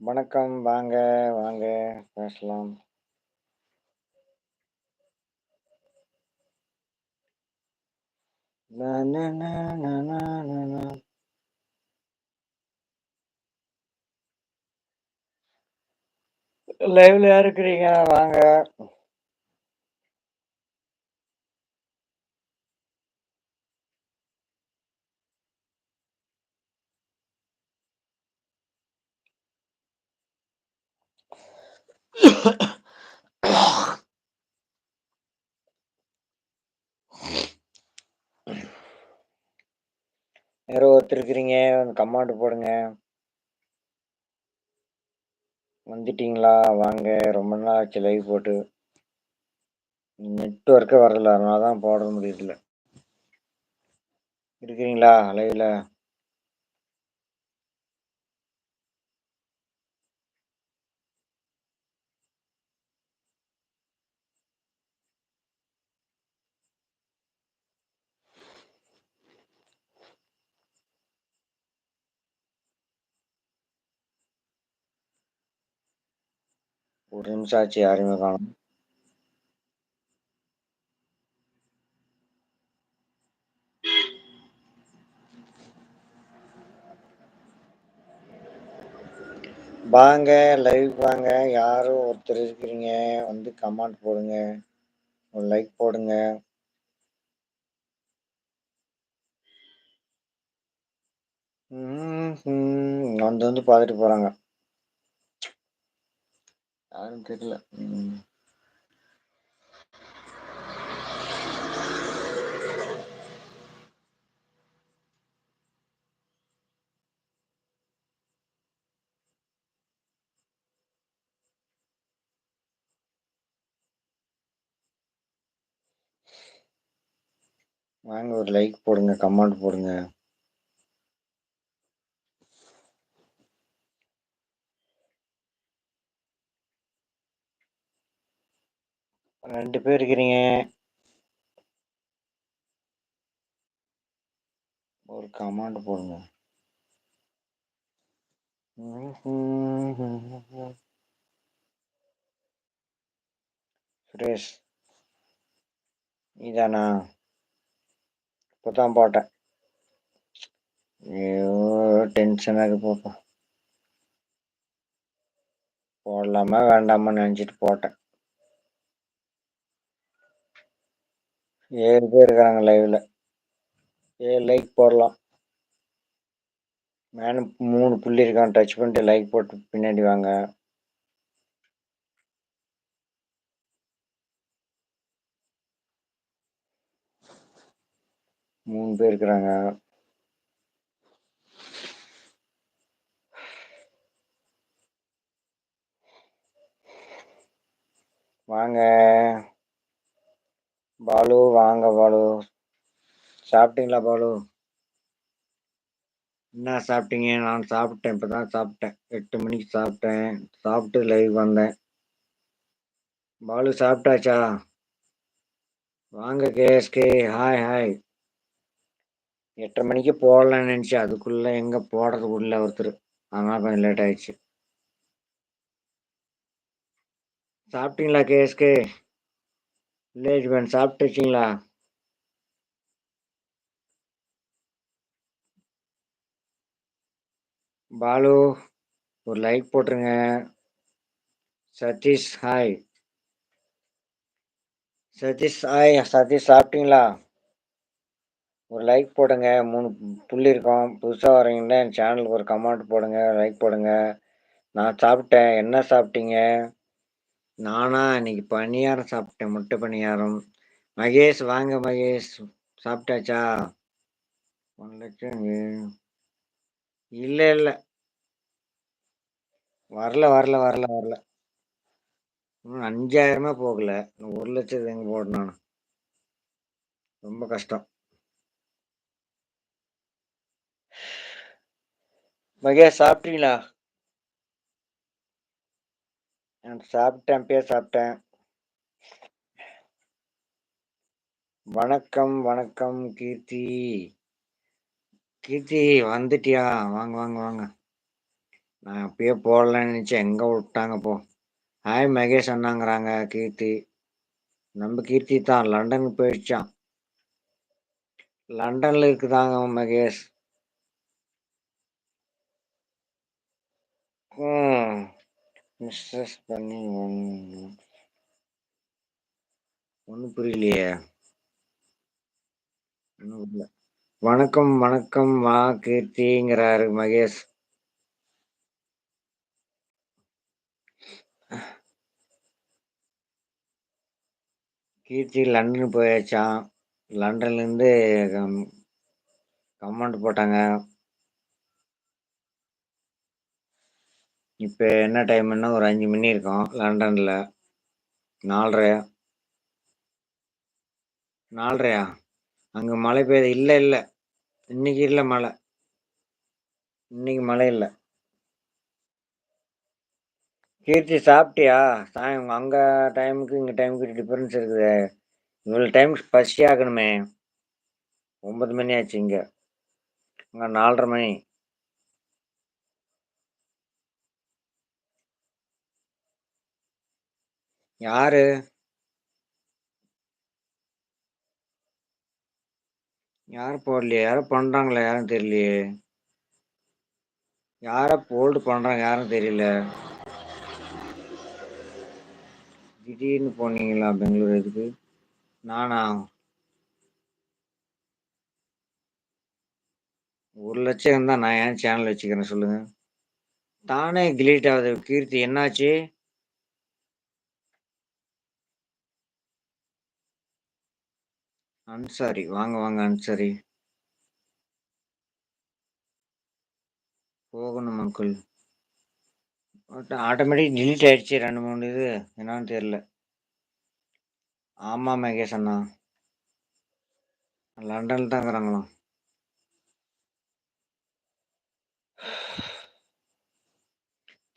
வணக்கம். வாங்க, வாங்க பேசலாம். லைவ்ல யார் இருக்கிறீங்க? வாங்க. யாரோ ஒருத்தர் இருக்கிறீங்க. வந்து கமெண்ட் போடுங்க. வந்துட்டீங்களா? வாங்க. ரொம்ப நாள் ஆச்சு லைவ் போட்டு. நெட்ஒர்க்கே வரல. அதனால தான் போட முடியல. இருக்கிறீங்களா லைவ்ல? ஒரு நிமிஷம் ஆச்சு வாங்க லைவ் வாங்க. யாரோ ஒருத்தர் இருக்கிறீங்க. வந்து கமெண்ட் போடுங்க. ஒரு லைக் போடுங்க. வந்து வந்து பார்த்துட்டு போறாங்க. யாரும் தெரியல. வாங்க ஒரு லைக் போடுங்க. கமெண்ட் போடுங்க. ரெண்டு பேர் இருக்கிறீங்க. ஒரு கமெண்ட் போடுங்க. சுரேஷ் நீதானா? இப்போதான் போட்டேன். ஐயோ டென்ஷனாக இருக்கு போப்பா. போடலாமா வேண்டாமா நினச்சிட்டு போட்டேன். ஏழு பேர் இருக்கிறாங்க லைவ்ல. ஏழு லைக் போடலாம். மேனு மூணு புள்ளி இருக்கான் டச் பண்ணிட்டு லைக் போட்டு பின்னாடி வாங்க. மூணு பேர் இருக்கிறாங்க. வாங்க. பாலு வாங்க பாலு. சாப்பிட்டீங்களா பாலு? என்ன சாப்பிட்டீங்க? நான் சாப்பிட்டேன். இப்பதான் சாப்பிட்டேன். எட்டு மணிக்கு சாப்பிட்டேன். சாப்பிட்டு லைவ் வந்தேன். பாலு சாப்பிட்டாச்சா? வாங்க கேஎஸ்கே. Hi hi. எட்டரை மணிக்கு போடலான்னு நினைச்சேன். அதுக்குள்ளே எங்கே போடுறது உள்ள ஒருத்தர். அதனால கொஞ்சம் லேட் ஆயிடுச்சு. சாப்பிட்டீங்களா கேஎஸ்கே? வில்லேஜ் மேன் சாப்பிட்டுருக்கீங்களா? பாலு ஒரு லைக் போட்டுருங்க. சதீஷ் ஹாய். சதீஷ் ஹாய். சதீஷ் சாப்பிட்டீங்களா? ஒரு லைக் போடுங்க. மூணு புள்ளி இருக்கும். புதுசாக வரீங்கன்னா என் சேனலுக்கு ஒரு கமெண்ட் போடுங்க. லைக் போடுங்க. நான் சாப்பிட்டேன். என்ன சாப்பிட்டீங்க? நானா இன்னைக்கு பணியாரம் சாப்பிட்டேன். முட்டை பணியாரம். மகேஷ் வாங்க மகேஷ். சாப்பிட்டாச்சா? ஒன் லட்சம் இல்லை இல்லை வரல வரல வரல வரல இன்னும் அஞ்சாயிரமே போகல ஒரு லட்சத்து எங்கே போடணும் ரொம்ப கஷ்டம் மகேஷ் சாப்பிட்டீங்களா சாப்பிட்டேன் பேர் சாப்பிட்டேன் வணக்கம், வணக்கம் கீர்த்தி. கீர்த்தி வந்துட்டியா? வாங்க, வாங்க, வாங்க. நான் அப்பயே போடலன்னு நினச்சேன் எங்கே விட்டாங்க போ. ஹாய் மகேஷ் அண்ணாங்கிறாங்க கீர்த்தி. நம்ம கீர்த்தி தான் லண்டனுக்கு போயிடுச்சான் லண்டன்ல இருக்குதாங்க மகேஷ். ம். ஸ்ட்ரெஸ் பண்ணி ஒன்றும் புரியலையே. ஒன்றும் புரியல. வணக்கம், வணக்கம் வா கீர்த்திங்கிறாரு மகேஷ். கீர்த்தி லண்டன் போயாச்சான் லண்டன்லேருந்து கம் கமெண்ட் போட்டாங்க. இப்போ என்ன டைம்னா ஒரு அஞ்சு மணி இருக்கும் லண்டனில் 4:30 4:30யா? அங்க மழை பெய்யுது இல்லை இல்லை இன்னைக்கு இல்லை மழை. இன்னைக்கு மழை இல்லை கீர்த்தி சாப்பிட்டியா? சாயம் அங்கே டைமுக்கு, இங்கே டைமுக்கு டிஃப்ரென்ஸ் இருக்குது இவ்வளோ டைம் பசி ஆகணுமே. ஒன்பது மணி ஆச்சு இங்கே அங்கே நாலரை மணி. யாரு? யாரும் போடலையே. யாரும் பண்றாங்களா யாரும் தெரியலையே. யார போல்டு பண்றாங்க. யாரும் தெரியல. திடீர்னு போனீங்களா பெங்களூர் எதுக்கு? நானா? ஒரு லட்சம் தான் நான் ஏன் சேனல் வச்சுக்கிறேன் சொல்லுங்க? தானே கிலீட் ஆகுது. கீர்த்தி என்னாச்சு? அன்சாரி. வாங்க, வாங்க அன்சாரி. போகணும் அங்கிள். ஆட்டோமேட்டிக் டிலீட் ஆயிடுச்சு 2, 3 இது. என்னான்னு தெரியல. ஆமாம் மகேஷ் அண்ணா. லண்டனில் தான் இருக்கிறாங்களாம்.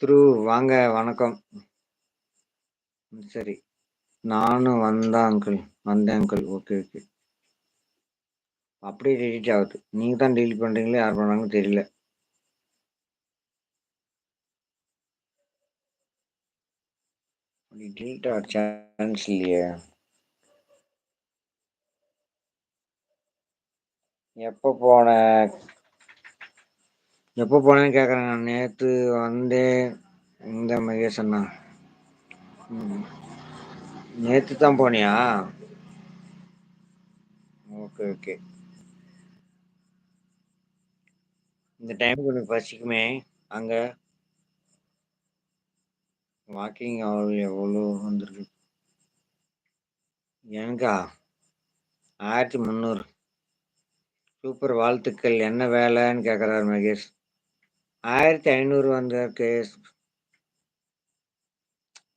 த்ரூ வாங்க வணக்கம். சரி. நானும் வந்தேன் அங்கிள். வந்தேன் அங்கிள். Okay, okay. அப்படியே டெலிட் ஆகுது. நீங்கள் தான் டெலிட் பண்ணுறீங்களா யார் பண்ணாங்கன்னு தெரியல. அப்படி டிலீட் ஆக சான்ஸ் இல்லையே. எப்போ போன? எப்போ போனேன்னு கேட்குறேன். நான் நேற்று வந்தேன். இந்த மகேஷ் அண்ணா. ம். தான் போனியா? Okay, okay. இந்த டைமுக்கு கொஞ்சம் பசிக்குமே அங்கே வாக்கிங் ஹவர் எவ்வளோ வந்திருக்கு? எனக்கா? 1300. சூப்பர் வாழ்த்துக்கள். என்ன வேலைன்னு கேட்குறாரு மகேஷ். 1500 வந்திருக்கு.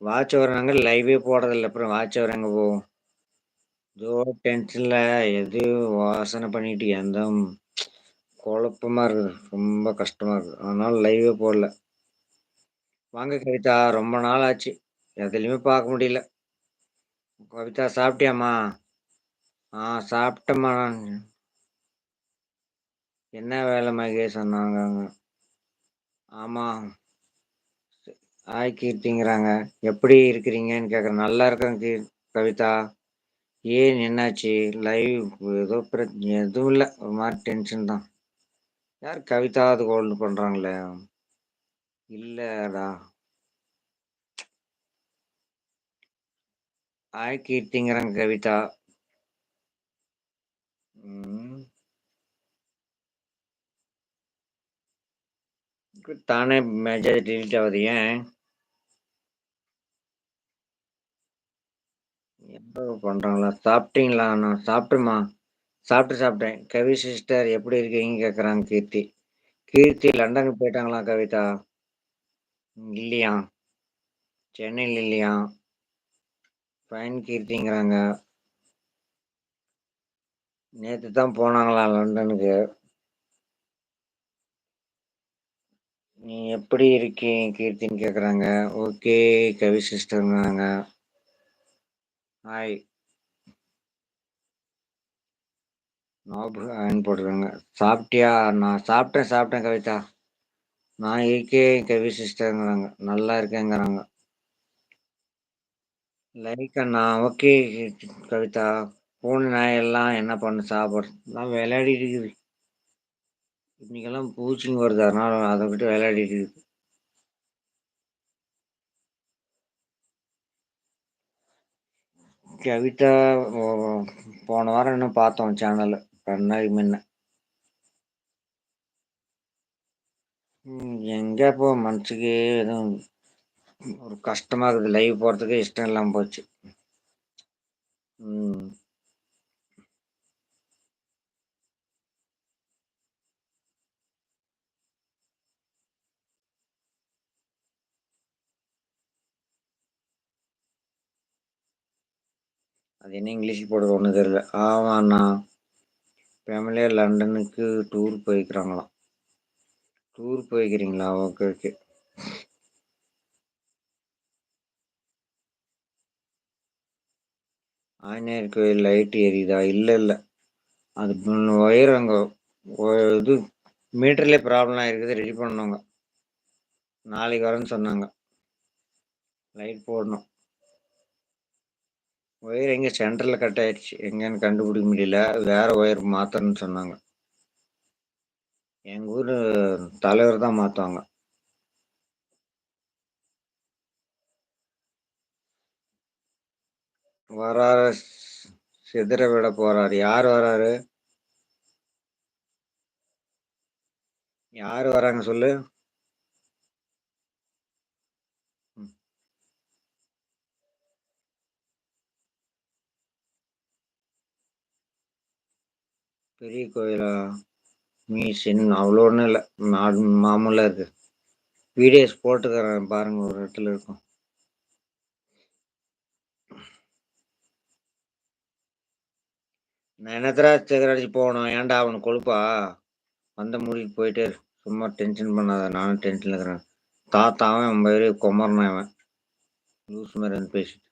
வாட்ச் வர்றாங்க லைவே போடுறதில்ல. அப்புறம் வாட்ச் ஹவர் போ டென்ஷனில் ஏதோ எது வாசனை பண்ணிட்டு எந்த குழப்பமா இருக்குது. ரொம்ப கஷ்டமாக இருக்குது. அதனால் லைவே போடல. வாங்க கவிதா. ரொம்ப நாள் ஆச்சு. எதுலேயுமே பார்க்க முடியல. கவிதா சாப்பிட்டியாம்மா? ஆ சாப்பிட்டேம்மா என்ன வேலை மகேஷ் சொன்னாங்க ஆமாம் ஹாய் கீர்த்திங்கிறாங்க. எப்படி இருக்கிறீங்கன்னு கேட்குறேன். நல்லா இருக்கேன் கவிதா. ஏன் என்னாச்சு? லைவ் ஏதோ பிர எதுவும் இல்லை ஒரு மாதிரி டென்ஷன் தான். யார் அது கோல்டு பண்றாங்களே. இல்லடா. ஆய் கீர்த்திங்கிறாங்க கவிதா. தானே மேஜர் டெலீட் ஆகுது. ஏன்? எப்போ பண்றாங்களா? சாப்பிட்டீங்களா? நான் சாப்பிட்டுமா சாப்பிட்டு சாப்பிட்டேன். கவி சிஸ்டர் எப்படி இருக்கீங்க கேட்குறாங்க கீர்த்தி. கீர்த்தி லண்டனுக்கு போயிட்டாங்களா கவிதா? இல்லையாம். சென்னையில் இல்லையாம். ஃபைன் கீர்த்திங்கிறாங்க. நேற்று தான் போனாங்களா லண்டனுக்கு. நீ எப்படி இருக்கீங்க கீர்த்தின்னு கேட்குறாங்க. ஓகே கவி சிஸ்டர்ங்கிறாங்க. ஹாய். அயன் போட்டுருக்காங்க சாப்பிட்டியா? நான் சாப்பிட்டேன் சாப்பிட்டேன் கவிதா. நான் இருக்கே கவி சிஸ்டருங்கிறாங்க. நல்லா இருக்கேங்கிறாங்க. லைக் நான் ஓகே கவிதா. பூனை நாயெல்லாம் என்ன பண்ண சாப்பிட்றதுலாம் விளையாடிட்டு இருக்குது. இன்னைக்கெல்லாம் பூச்சிங்க வருது. அதனால அதை விட்டு விளையாடிட்டு இருக்குது. கவிதா போன வாரம் இன்னும் பார்த்தோம் சேனல் ரெண்டு முன்ன ம், எங்க இப்போ மனசுக்கு எதுவும் ஒரு கஷ்டமா இருக்குது. லைவ் போகிறதுக்கு இஷ்டம் இல்லாமல் போச்சு. ம். அது என்ன இங்கிலீஷ் போடுறது ஒன்றும் தெரியல. ஆமாண்ணா. ஃபேமிலியாக லண்டனுக்கு டூர் போய்க்கிறாங்களாம். டூர் போய்க்கிறீங்களா? ஓகே ஓகே ஆஞ்சநேயர் கோயில் லைட் எரியுதா இல்லை இல்லை. அது ஒயர் அங்கே இது மீட்டர்லேயே ப்ராப்ளம் ஆகிருக்குது ரெடி பண்ணவங்க நாளைக்கு வரேன்னு சொன்னாங்க. லைட் போடணும். ஒயர் எங்கே சென்டரில் கட் ஆயிடுச்சு. எங்கேன்னு கண்டுபிடிக்க முடியல. வேற ஒயர் மாற்றணும்னு சொன்னாங்க. எங்கள் ஊர் தலைவர் தான் மாற்றுவாங்க வராற சிதற விட போறாரு. யார் வராரு? யார் வராங்க சொல்லு. பெரிய கோயிலா? மீ சின்ன அவ்வளோ ஒன்றும் இல்லை. மாமூலாக இருக்கு. வீடியோஸ் போட்டுக்கிறேன். பாருங்க ஒரு இடத்துல இருக்கும். நான் என்னத்தரா சிகரடிச்சு போகணும். ஏன்டா அவனுக்கு கொழுப்பா? வந்த முடிக்கு போயிட்டே சும்மா டென்ஷன் பண்ணாத. நானும் டென்ஷன் இருக்கிறேன். தாத்தாவும் அவன் பேரு குமரன் அவன் லூஸ் மாதிரி வந்து பேசிட்டு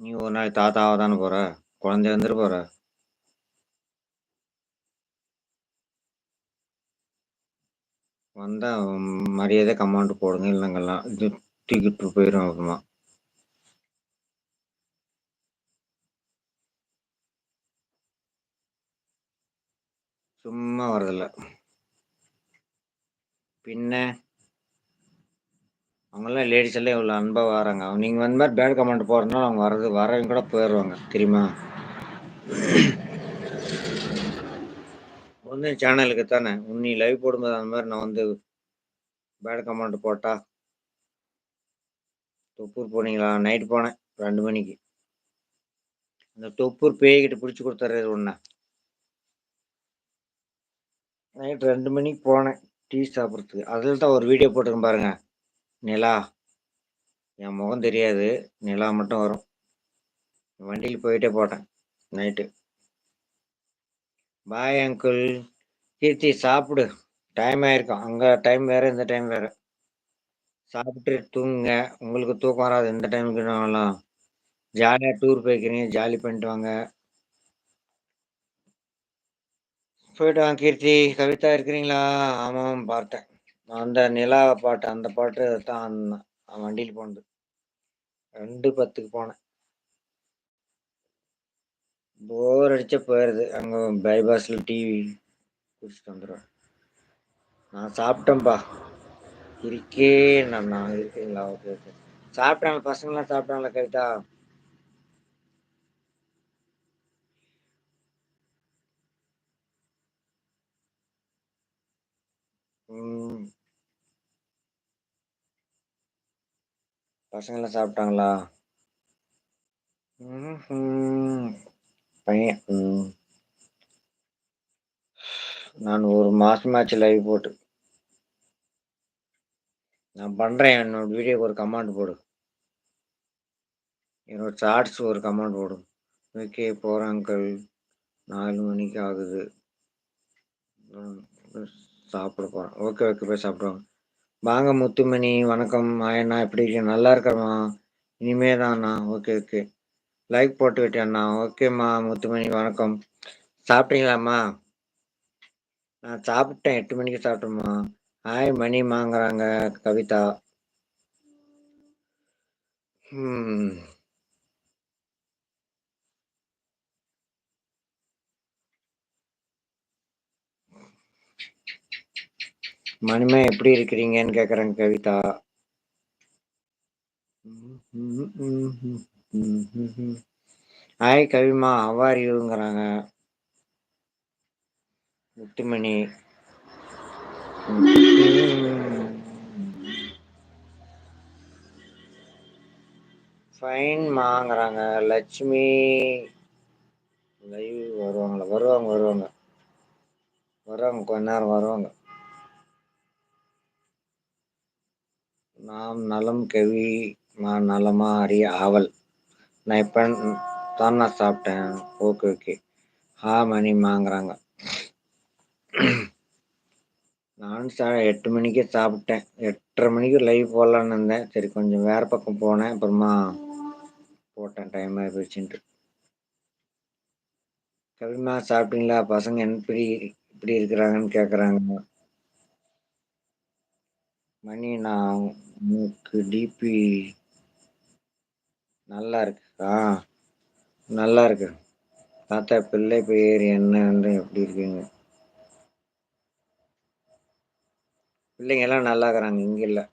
நீ ஒரு நாள் தாத்தாவை தானே போற? குழந்தை வந்துட்டு போற? வந்தா மரியாதை கமாண்ட் போடுங்க இல்லைங்கெல்லாம் இது தூக்கிட்டு போயிடும் அப்புறமா. சும்மா வரதில்ல பின்ன? அவங்கெல்லாம் லேடிஸ் எல்லாம் இவ்வளோ அன்பாக வராங்க. நீங்கள் வந்து மாதிரி பேட் கமெண்ட் போடுறதுனால அவங்க வர்றது வரவங்க கூட போயிடுவாங்க தெரியுமா? வந்து சேனலுக்கு தானே. உன்னி லைவ் போடும்போது அந்த மாதிரி நான் வந்து பேட் கமெண்ட் போட்டா தொப்பூர் போனீங்களா? நைட் போனேன். ரெண்டு மணிக்கு. அந்த தொப்பூர் பேய்கிட்ட பிடிச்சி கொடுத்துறது ஒன்று நைட் ரெண்டு மணிக்கு போனேன். டீ சாப்பிட்றதுக்கு. அதில் தான் ஒரு வீடியோ போட்டிருக்கேன் பாருங்கள் நிலா. என் முகம் தெரியாது. நிலா மட்டும் வரும். வண்டியில் போயிட்டே போட்டேன். நைட்டு பாய் அங்கிள் கீர்த்தி சாப்பிடு. டைம் ஆயிருக்கும். அங்கே டைம் வேறு இந்த டைம் வேற. சாப்பிட்டு தூங்குங்க. உங்களுக்கு தூக்கம் வராது. இந்த டைமுக்கு நாங்களாம் ஜாலியாக டூர் போய்க்கிறீங்க. ஜாலி பண்ணிட்டு வாங்க. போயிட்டு வாங்க கீர்த்தி. கவிதா இருக்கிறீங்களா? ஆமாம் பார்த்தேன். அந்த நிலா பாட்டு அந்த பாட்டு தான் வண்டியில் போனது. ரெண்டு பத்துக்கு போனேன். போர் அடிச்ச போயிடுது அங்கே பைபாஸில் டிவி குடிச்சிட்டு வந்துடுவேன் நான் சாப்பிட்டேன்ப்பா இருக்கே நான் நான் இருக்கீங்களா ஓகே ஓகே சாப்பிட்டாங்க பசங்களாம் சாப்பிட்டாங்களா கவிதா? ம். பசங்களாம் சாப்பிட்டாங்களா. பையன் ம். நான் ஒரு மாசமாச்சு லைவ் போட்டு. நான் பண்றேன் என்னோட வீடியோக்கு ஒரு கமெண்ட் போடு. என்னோட ஷார்ட்ஸ் ஒரு கமெண்ட் போடு. ஓகே போகிறேன் அங்கிள் நாலு மணிக்கு ஆகுது. சாப்பிட போகிறேன் ஓகே ஓகே போய் சாப்பிடுவாங்க. வாங்க முத்துமணி வணக்கம். ஆயண்ணா எப்படி இருக்கீங்க? நல்லா இருக்கிறமா இனிமே தானா ஓகே ஓகே. லைக் போட்டு விட்டேண்ணா ஓகேம்மா முத்துமணி வணக்கம். சாப்பிட்டீங்களாம்மா? நான் சாப்பிட்டேன். எட்டு மணிக்கு சாப்பிட்டோம்மா. ஹாய் மணிமாங்கிறாங்க கவிதா. ம் மணிமே எப்படி இருக்கிறீங்கன்னு கேக்குறேங்க கவிதா. ஹாய் கவிமா. அவ்வாறு யூங்கிறாங்க முத்துமணி. ஃபைன் மாங்கிறாங்க லட்சுமி. லைவ் வருவாங்களா? வருவாங்க வருவாங்க. வருவாங்க கொஞ்ச நேரம் வருவாங்க. நாம் நலம் கெவி நான் நலமா அறிய ஆவல். நான் இப்ப நான் சாப்பிட்டேன். Okay okay. ஹா மணிமாங்கறாங்க நானும் சா எட்டு மணிக்கே சாப்பிட்டேன். எட்டரை மணிக்கு லைவ் போடலான்னு இருந்தேன். சரி கொஞ்சம் வேற பக்கம் போனேன். அப்புறமா போட்டேன். டைம் ஆகிடுச்சுன்ட்டு கவிமா சாப்பிட்டீங்களா? பசங்க எப்படி இப்படி இருக்கிறாங்கன்னு கேட்குறாங்க மணி நான் உனக்கு டிபி நல்லா இருக்கு ஆ நல்லா இருக்கு தாத்தா பிள்ளை பெயர் என்ன எப்படி இருக்கீங்க? பிள்ளைங்க எல்லாம் இருக்கிறாங்க இங்கே இல்லை.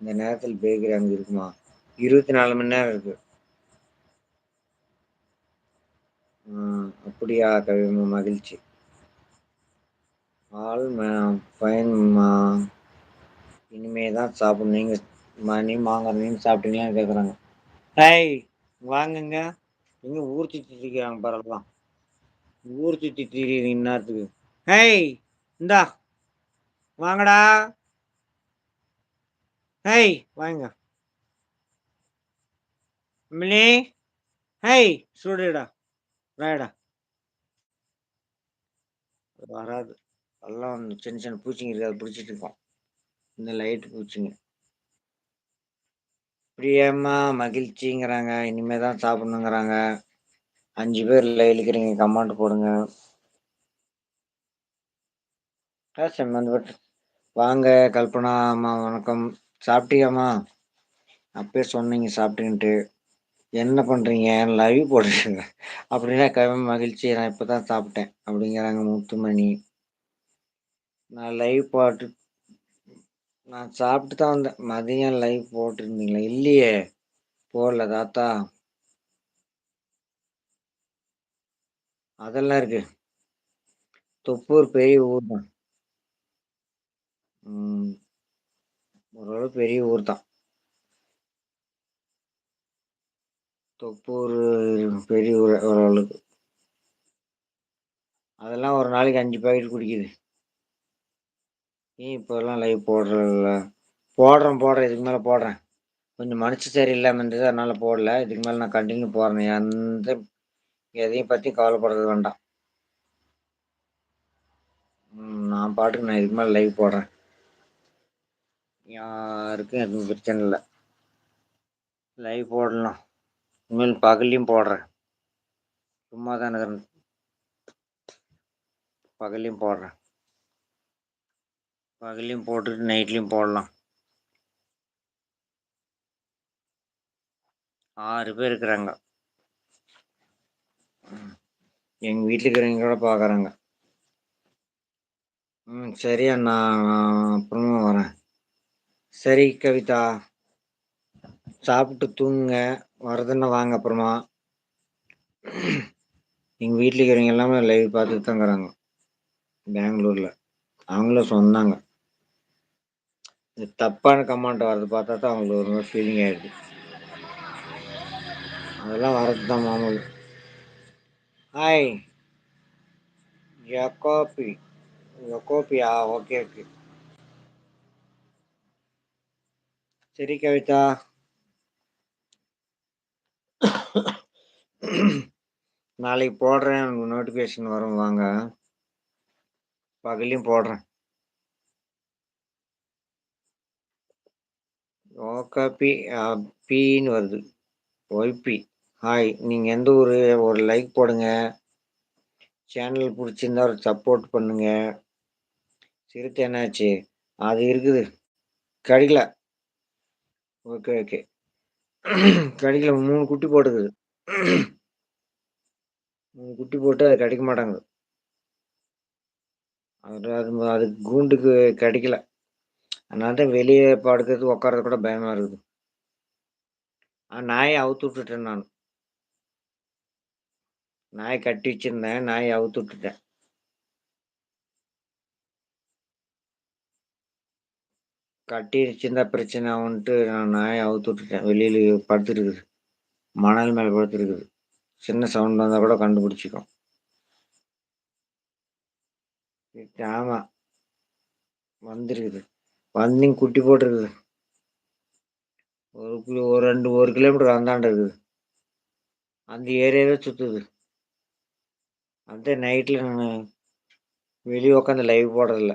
இந்த நேரத்தில் பேக்கரி அங்கே இருக்குமா? இருபத்தி நாலு மணி நேரம் இருக்கு. அப்படியா கவிமா மகிழ்ச்சி. ஆல் மேம் ஃபைன் இனிமே தான் சாப்பிடணும். நீங்க மணி மாங்கா நீங்க சாப்பிட்டீங்களான்னு கேட்குறாங்க ஹேய் வாங்குங்க. எங்க ஊர் சுத்திட்டு திரியிறாங்க பாரு ஊர் சுத்தி திரியுறீங்க இந்நேரத்துக்கு. ஹேய் இந்தா. வாங்கடா. ஹேய் வாங்க. அம்மிலி. ஹேய் சுடுடா. ராயடா வராது. எல்லாம் சின்ன சின்ன பூச்சிங்க இருக்காது. பிடிச்சிட்டு இருக்கோம் இந்த லைட் பூச்சிங்க பிரியமா மகிழ்ச்சிங்கிறாங்க. இனிமேதான் சாப்பிடணுங்கிறாங்க. அஞ்சு பேர் லைன்ல கமெண்ட் கம்மாண்ட் போடுங்க. வாங்க கல்பனா அம்மா வணக்கம். சாப்பிட்டீங்கம்மா அப்பயே சொன்னீங்க சாப்பிட்டீங்கன்ட்டு என்ன பண்ணுறீங்க லைவ் போடுறீங்க. அப்படின்னா க மகிழ்ச்சி நான் இப்போ தான் சாப்பிட்டேன் அப்படிங்கிறாங்க முத்துமணி. நான் லைவ் பாட்டு நான் சாப்பிட்டு தான் வந்தேன். மதியம் லைவ் போட்டிருந்தீங்களா? இல்லையே. போடல தாத்தா. அதெல்லாம் இருக்கு. தொப்பூர் பெரிய ஊர் தான் ஓரளவு பெரிய ஊர் தான் தொப்பூர் பெரிய ஊர் ஓரளவுக்கு. அதெல்லாம் ஒரு நாளைக்கு அஞ்சு பாக்கெட் குடிக்குது. நீ இப்போல்லாம் லைவ் போடுறல்ல போடுறேன் போடுறேன். இதுக்கு மேலே போடுறேன். கொஞ்சம் மனசு சரி இல்லாமல் இருந்தது அதனால் போடல. இதுக்கு மேலே நான் கண்டினியூ போடுறேன். எந்த எதையும் பற்றி கவலைப்படுறது வேண்டாம். நான் பாட்டுக்கு நான் இதுக்கு மேலே லைவ் போடுறேன். யாருக்கும் எதுவும் பிரச்சனை இல்லை. லைவ் போடலாம். இனிமேல் பகல்லையும் போடுறேன். சும்மா தான் இருக்கிறேன். பகல்லையும் போடுறேன். பகல்லையும் போட்டுட்டு நைட்லேயும் போடலாம். ஆறு பேர் இருக்கிறாங்க. எங்கள் வீட்டில் இருக்கிறவங்க கூட பார்க்குறாங்க ம் சரியா நான் அப்புறமா வரேன். சரி கவிதா. சாப்பிட்டு தூங்குங்க. வரதுன்னா வாங்க அப்புறமா. எங்கள் வீட்டில் இருக்கிறவங்க எல்லாமே லைவ் பார்த்துட்டு தாங்கிறாங்க பெங்களூரில். அவங்களும் சொன்னாங்க. இந்த தப்பான கமெண்ட் வரது பார்த்தா தான் அவங்களுக்கு ஒரு மாதிரி ஃபீலிங் ஆகிடுது அதெல்லாம் வரது தான் மாமூல். ஹாய் யக்கோபி யக்கோபியா ஓகே ஓகே சரி கவிதா. நாளைக்கு போடுறேன். நோட்டிஃபிகேஷன் வரும். வாங்க. பகலையும் போடுறேன். ஓகாபி பின்னு வருது. ஒய்பி ஹாய் நீங்கள் எந்த ஊர்? ஒரு லைக் போடுங்க. சேனல் பிடிச்சிருந்தா ஒரு சப்போர்ட் பண்ணுங்க. சிறுத்தை என்னாச்சு? அது இருக்குது. கிடைக்கல ஓகே ஓகே கிடைக்கல மூணு குட்டி போட்டுக்குது. மூணு குட்டி போட்டு அது கிடைக்க மாட்டாங்க. அது அது அது கூண்டுக்கு கிடைக்கல. அதனால தான் வெளியே படுக்கிறது உட்காரது கூட பயமாக இருக்குது. நாயை அவுத்து விட்டுட்டேன் நான். நாயை கட்டி வச்சிருந்தேன் நாயை அவுத்து விட்டுட்டேன். கட்டி வச்சிருந்தா பிரச்சனை ஆகுன்ட்டு நான் நாயை அவுத்து விட்டுட்டேன். வெளியில் படுத்துருக்குது. மணல் மேலே படுத்துருக்குது. சின்ன சவுண்ட் வந்தால் கூட கண்டுபிடிச்சிக்கும். ஆமாம் வந்துருக்குது. வந்து குட்டி போட்டுருக்குது. ஒரு கிலோ ஒரு ரெண்டு ஒரு கிலோமீட்டர் அந்தாண்ட இருக்குது. அந்த ஏரியாவே சுற்றுது அந்த நைட்டில் நான் வெளியே உட்காந்து லைவ் போடுறதில்ல.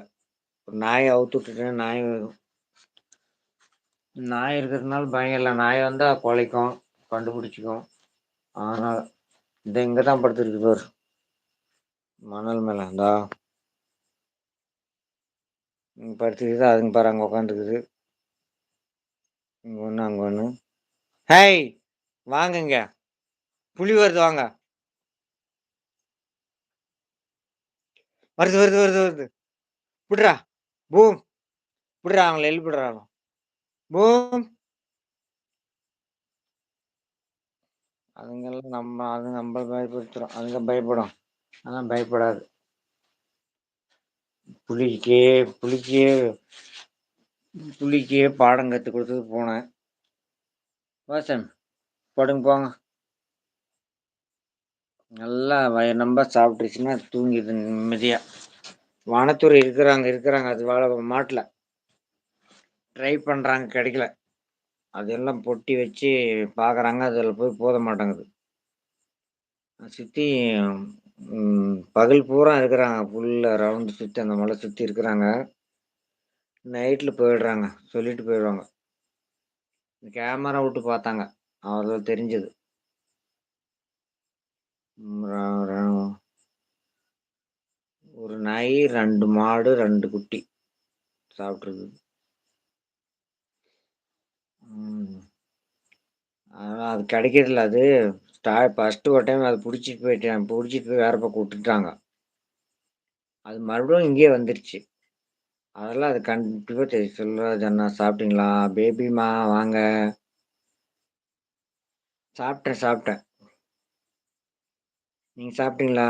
நாயை அவுத்து விட்டுட்டேன் நாய் நாய் இருக்கிறதுனால பயம் இல்லை. நாய் வந்தால் குலைக்கும் கண்டுபிடிச்சிக்கும். ஆனால் இந்த இங்கே தான் படுத்துருக்கு பாரு. மணல் மேலே இந்தா. இங்கே படுத்துக்குது அதுங்க பாரு அங்கே உக்காந்துக்குது. இங்கே ஒன்று அங்கே ஒன்று ஹேய் வாங்குங்க. புலி வருது வாங்க. வருது வருது வருது வருது. விடுறா பூம். விடுறா அவங்கள எழுப்பிடுறா பூம். அதுங்கெல்லாம் நம்ம அது நம்ம பயப்படுத்துகிறோம் அதுங்க பயப்படும். ஆனால் பயப்படாது. புலிக்கே புலிக்கே புளிக்கே பாடம் கற்றுக் கொடுத்தது போனேன். வாசன் படுங்க போங்க. நல்லா வய நம்ப சாப்பிட்டுருச்சுன்னா தூங்கிது நிம்மதியாக வனத்துறை இருக்கிறாங்க இருக்கிறாங்க. அது வாழ மாட்டில். ட்ரை பண்ணுறாங்க கிடைக்கல. அதெல்லாம் பொட்டி வச்சு பார்க்குறாங்க அதில் போய் போத மாட்டேங்குது. சுற்றி பகல் பூரா இருக்கிறாங்க. ஃபுல்லாக ரவுண்டு சுற்றி அந்த மலை சுற்றி இருக்கிறாங்க. நைட்டில் போயிடுறாங்க. சொல்லிட்டு போயிடுவாங்க. கேமரா விட்டு பார்த்தாங்க. அவ்வளோ தெரிஞ்சது. ஒரு நாய் ரெண்டு மாடு ரெண்டு குட்டி சாப்பிட்ருக்குது அதனால் அது கிடைக்கிறதில்ல அது. ஸ்டா ஃபஸ்ட்டு ஒரு டைம் அதை பிடிச்சிட்டு போயிட்டேன். பிடிச்சிட்டு போய் வேறு பக்கம் விட்டுட்டாங்க. அது மறுபடியும் இங்கேயே வந்துருச்சு. அதெல்லாம் அது கண்டிப்பாக தெரியும் சொல்லுறது அண்ணா சாப்பிட்டீங்களா? பேபிமா வாங்க. சாப்பிட்டேன் சாப்பிட்டேன். நீங்கள் சாப்பிட்டீங்களா?